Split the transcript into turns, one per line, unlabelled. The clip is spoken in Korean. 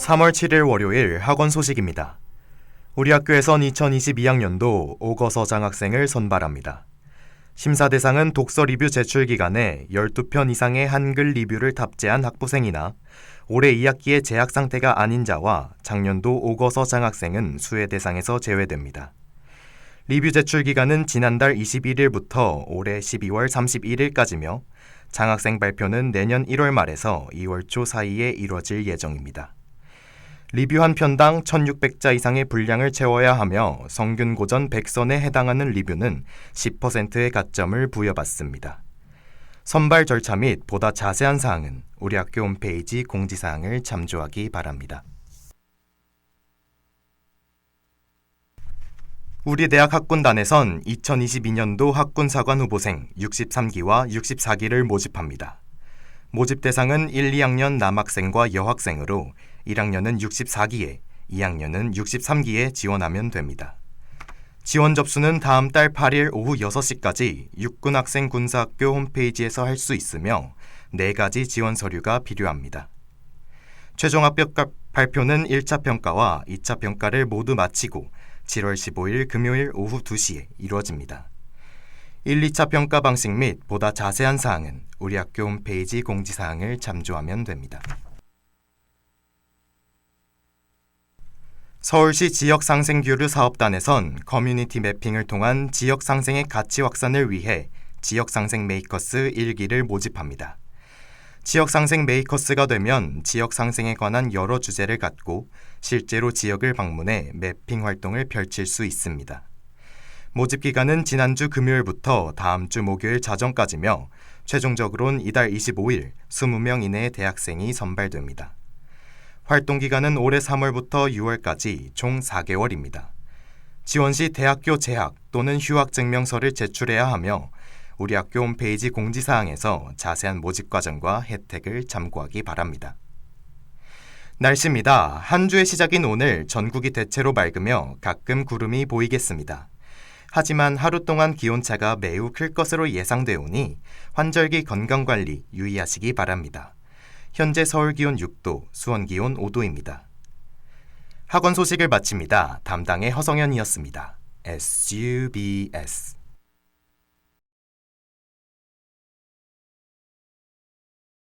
3월 7일 월요일 학원 소식입니다. 우리 학교에선 2022학년도 오거서 장학생을 선발합니다. 심사 대상은 독서 리뷰 제출 기간에 12편 이상의 한글 리뷰를 탑재한 학부생이나 올해 2학기의 재학 상태가 아닌 자와 작년도 오거서 장학생은 수혜 대상에서 제외됩니다. 리뷰 제출 기간은 지난달 21일부터 올해 12월 31일까지며 장학생 발표는 내년 1월 말에서 2월 초 사이에 이뤄질 예정입니다. 리뷰 한 편당 1600자 이상의 분량을 채워야 하며 성균 고전 100선에 해당하는 리뷰는 10%의 가점을 부여받습니다. 선발 절차 및 보다 자세한 사항은 우리 학교 홈페이지 공지사항을 참조하기 바랍니다. 우리 대학 학군단에선 2022년도 학군사관 후보생 63기와 64기를 모집합니다. 모집 대상은 1, 2학년 남학생과 여학생으로 1학년은 64기에, 2학년은 63기에 지원하면 됩니다. 지원 접수는 다음 달 8일 오후 6시까지 육군학생 군사학교 홈페이지에서 할 수 있으며 4가지 지원 서류가 필요합니다. 최종 합격 발표는 1차 평가와 2차 평가를 모두 마치고 7월 15일 금요일 오후 2시에 이루어집니다. 1, 2차 평가 방식 및 보다 자세한 사항은 우리 학교 홈페이지 공지사항을 참조하면 됩니다. 서울시 지역상생교류 사업단에선 커뮤니티 매핑을 통한 지역상생의 가치 확산을 위해 지역상생 메이커스 1기를 모집합니다. 지역상생 메이커스가 되면 지역상생에 관한 여러 주제를 갖고 실제로 지역을 방문해 매핑 활동을 펼칠 수 있습니다. 모집 기간은 지난주 금요일부터 다음 주 목요일 자정까지며 최종적으로는 이달 25일 20명 이내의 대학생이 선발됩니다. 활동 기간은 올해 3월부터 6월까지 총 4개월입니다. 지원 시 대학교 재학 또는 휴학 증명서를 제출해야 하며 우리 학교 홈페이지 공지사항에서 자세한 모집 과정과 혜택을 참고하기 바랍니다. 날씨입니다. 한 주의 시작인 오늘 전국이 대체로 맑으며 가끔 구름이 보이겠습니다. 하지만 하루 동안 기온차가 매우 클 것으로 예상되오니 환절기 건강관리 유의하시기 바랍니다. 현재 서울 기온 6도, 수원 기온 5도입니다. 학원 소식을 마칩니다. 담당의 허성현이었습니다. SUBS